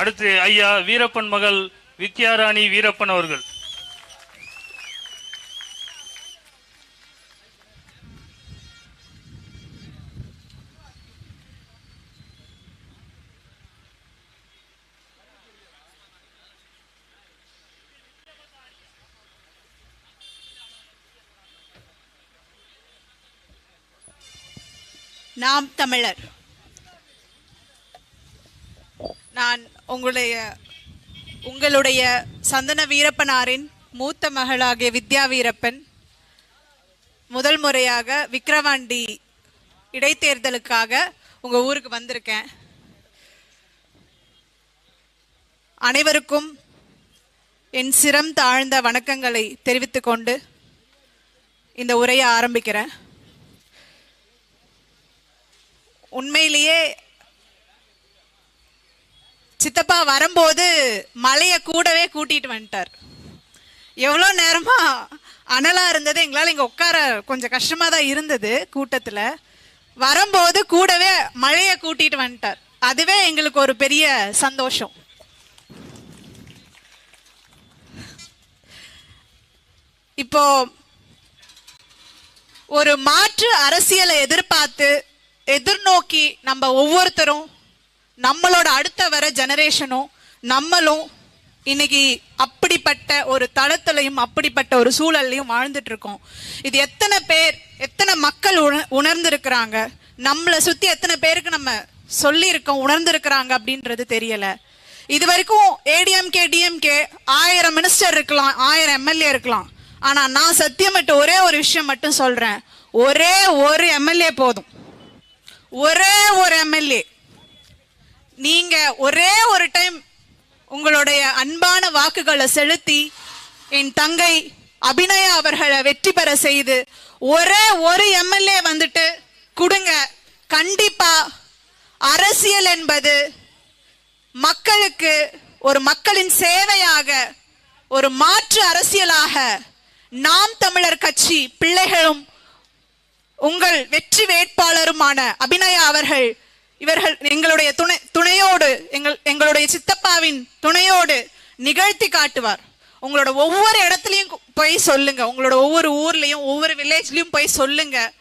அடுத்து ஐயா வீரப்பன் மகள் வித்யாராணி வீரப்பன் அவர்கள். நாம் தமிழர். நான் உங்களுடைய உங்களுடைய சந்தன வீரப்பனாரின் மூத்த மகளாகிய வித்யா வீரப்பன் முதல் முறையாக விக்கிரவாண்டி இடைத்தேர்தலுக்காக உங்கள் ஊருக்கு வந்திருக்கேன். அனைவருக்கும் என் சிரம் தாழ்ந்த வணக்கங்களை தெரிவித்து கொண்டு இந்த உரையை ஆரம்பிக்கிறேன். உண்மையிலேயே சித்தப்பா வரும்போது மலையை கூடவே கூட்டிட்டு வந்துட்டார். எவ்வளோ நேரமா அனலாக இருந்தது எங்களால் இங்கே உட்கார கொஞ்சம் கஷ்டமாக தான் இருந்தது கூட்டத்தில். வரும்போது கூடவே மழையை கூட்டிட்டு வந்துட்டார். அதுவே எங்களுக்கு ஒரு பெரிய சந்தோஷம். இப்போ ஒரு மாற்று அரசியலை எதிர்பார்த்து எதிர்நோக்கி நம்ம ஒவ்வொருத்தரும் நம்மளோட அடுத்த வர ஜெனரேஷனும் நம்மளும் இன்னைக்கு அப்படிப்பட்ட ஒரு தளத்திலையும் அப்படிப்பட்ட ஒரு சூழல்லையும் வாழ்ந்துட்டு இருக்கோம் இது எத்தனை பேர் எத்தனை மக்கள் உண உணர்ந்திருக்கிறாங்க? நம்மளை சுத்தி எத்தனை பேருக்கு நம்ம சொல்லியிருக்கோம் உணர்ந்திருக்கிறாங்க அப்படின்றது தெரியல. இது வரைக்கும் ஏடிஎம்கே டிஎம்கே ஆயிரம் மினிஸ்டர் இருக்கலாம் ஆயிரம் எம்எல்ஏ இருக்கலாம். ஆனா நான் சத்தியமிட்டு ஒரே ஒரு விஷயம் மட்டும் சொல்றேன். ஒரே ஒரு எம்எல்ஏ போதும். ஒரே ஒரு எம்எல்ஏ நீங்க ஒரே ஒரு டைம் உங்களுடைய அன்பான வாக்குகளை செலுத்தி என் தங்கை அபிநயா அவர்களை வெற்றி பெற செய்து ஒரே ஒரு எம்எல்ஏ வந்துட்டு கொடுங்க. கண்டிப்பா அரசியல் என்பது மக்களுக்கு ஒரு மக்களின் சேவையாக ஒரு மாற்று அரசியலாக நாம் தமிழர் கட்சி பிள்ளைகளும் உங்கள் வெற்றி வேட்பாளருமான அபிநயா அவர்கள் இவர்கள் எங்களுடைய துணை துணையோடு எங்கள் எங்களுடைய சித்தப்பாவின் துணையோடு நிகழ்த்தி காட்டுவார். உங்களோட ஒவ்வொரு இடத்துலையும் போய் சொல்லுங்க. உங்களோட ஒவ்வொரு ஊர்லயும் ஒவ்வொரு வில்லேஜ்லயும் போய் சொல்லுங்க.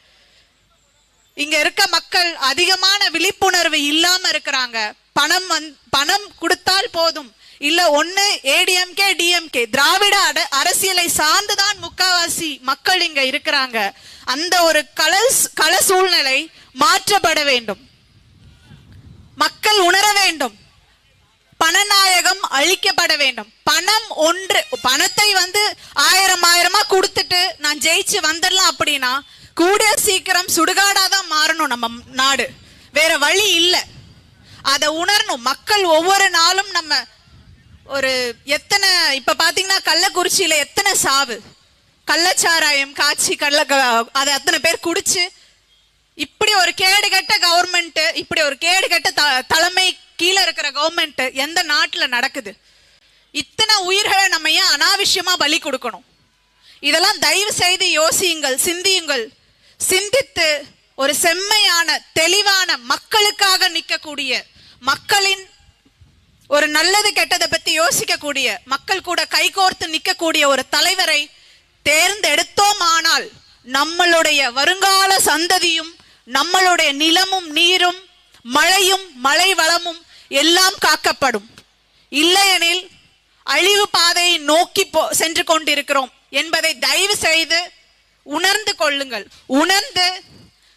இங்க இருக்க மக்கள் அதிகமான விழிப்புணர்வு இல்லாம இருக்கிறாங்க. பணம் வந் பணம் கொடுத்தால் போதும். இல்ல ஒண்ணு ஏடிஎம்கே டிஎம்கே திராவிட அட- அரசியலை சார்ந்துதான் முக்காவாசி மக்கள் இங்க இருக்கிறாங்க. அந்த ஒரு கள கள சூழ்நிலை மாற்றப்பட வேண்டும். மக்கள் உணர வேண்டும். பணநாயகம் அழிக்கப்பட வேண்டும். பணம் ஒன்று பணத்தை வந்து ஆயிரம் ஆயிரமா கொடுத்துட்டு நான் ஜெயிச்சு வந்துடலாம் அப்படின்னா கூடிய சீக்கிரம் சுடுகாடாதான் மாறணும் நம்ம நாடு. வேற வழி இல்லை. அதை உணரணும். மக்கள் ஒவ்வொரு நாளும் நம்ம ஒரு எத்தனை இப்ப பாத்தீங்கன்னா கள்ளக்குறிச்சியில எத்தனை சாவு? கள்ளச்சாராயம் காய்ச்சி கள்ள அதை அத்தனை பேர் குடிச்சு இப்படி ஒரு கேடுகட்ட கவர்மெண்ட் இப்படி ஒரு கேடுகட்ட த- தலைமை கீழே இருக்கிற கவர்மெண்ட் எந்த நாட்டில் நடக்குது? இத்தனை உயிர்களை நம்ம ஏன் அனாவசியமா பலி கொடுக்கணும்? இதெல்லாம் தயவு செய்து யோசியுங்கள் சிந்தியுங்கள். சிந்தித்து ஒரு செம்மையான தெளிவான மக்களுக்காக நிற்கக்கூடிய மக்களின் ஒரு நல்லது கெட்டதை பத்தி யோசிக்கக்கூடிய மக்கள் கூட கைகோர்த்து நிற்கக்கூடிய ஒரு தலைவரை தேர்ந்தெடுத்தோமானால் நம்மளுடைய வருங்கால சந்ததியும் நம்மளுடைய நிலமும் நீரும் மழையும் மழை வளமும் எல்லாம் காக்கப்படும். இல்லையெனில் அழிவு பாதையை நோக்கி போ சென்று கொண்டிருக்கிறோம் என்பதை தயவு செய்து உணர்ந்து கொள்ளுங்கள். உணர்ந்து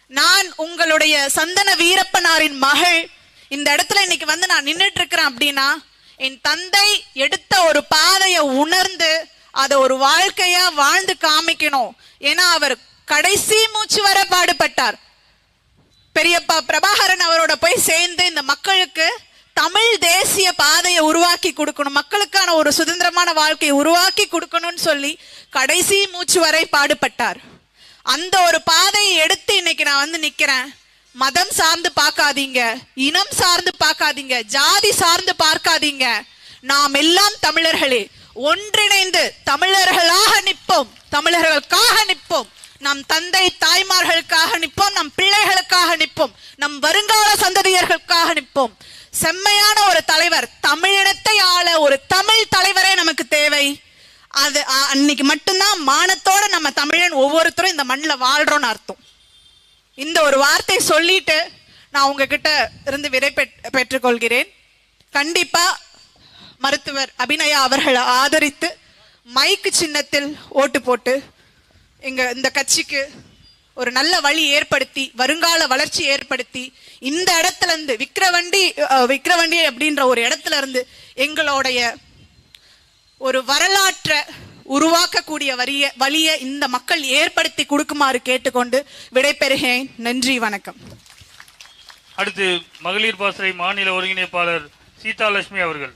நான் உங்களுடைய சந்தன வீரப்பனாரின் மகள் இந்த இடத்துல இன்னைக்கு வந்து நான் நின்றுட்டு இருக்கிறேன் அப்படின்னா என் தந்தை எடுத்த ஒரு பாதையை உணர்ந்து அதை ஒரு வாழ்க்கையா வாழ்ந்து காமிக்கணும். ஏன்னா அவர் கடைசி மூச்சு வர பாடுபட்டார். பெரியப்பா பிரபாகரன் அவரோட போய் சேர்ந்து இந்த மக்களுக்கு தமிழ் தேசிய பாதையை உருவாக்கி கொடுக்கணும் மக்களுக்கான ஒரு சுதந்திரமான வாழ்க்கையை உருவாக்கி கொடுக்கணும்னு சொல்லி கடைசி மூச்சு வரை பாடுபட்டார். அந்த ஒரு பாதையை எடுத்து இன்னைக்கு நான் வந்து நிக்கிறேன். மதம் சார்ந்து பார்க்காதீங்க இனம் சார்ந்து பார்க்காதீங்க ஜாதி சார்ந்து பார்க்காதீங்க. நாம் எல்லாம் தமிழர்களே ஒன்றிணைந்து தமிழர்களாக நிற்போம் தமிழர்களுக்காக நிற்போம். நம் தந்தை தாய்மார்களுக்காக நிற்போம் நம் பிள்ளைகளுக்காக நிற்போம் நம் வருங்கால சந்ததியர்களுக்காக நிற்போம். செம்மையான ஒரு தலைவர் தமிழினத்தை ஆள ஒரு தமிழ் தலைவரே நமக்கு தேவை. அது அன்னைக்கு மட்டும்தான் மானத்தோட நம்ம தமிழன் ஒவ்வொருத்தரும் இந்த மண்ணில் வாழ்றோம்னு அர்த்தம். இந்த ஒரு வார்த்தை சொல்லிட்டு நான் உங்ககிட்ட இருந்து விடை பெற்றுக்கொள்கிறேன். கண்டிப்பா மருத்துவர் அபிநயா அவர்களை ஆதரித்து மைக்கு சின்னத்தில் ஓட்டு போட்டு எங்கள் இந்த கட்சிக்கு ஒரு நல்ல வழி ஏற்படுத்தி வருங்கால வளர்ச்சி ஏற்படுத்தி இந்த இடத்துல இருந்து விக்கிரவண்டி விக்ரவண்டி விக்கிரவண்டி அப்படின்ற ஒரு இடத்துல இருந்து எங்களுடைய ஒரு வரலாற்றை உருவாக்கக்கூடிய வரிய வழியை இந்த மக்கள் ஏற்படுத்தி கொடுக்குமாறு கேட்டுக்கொண்டு விடைபெறுகிறேன். நன்றி வணக்கம். அடுத்து மகளிர் பாசறை மாநில ஒருங்கிணைப்பாளர் சீதாலட்சுமி அவர்கள்.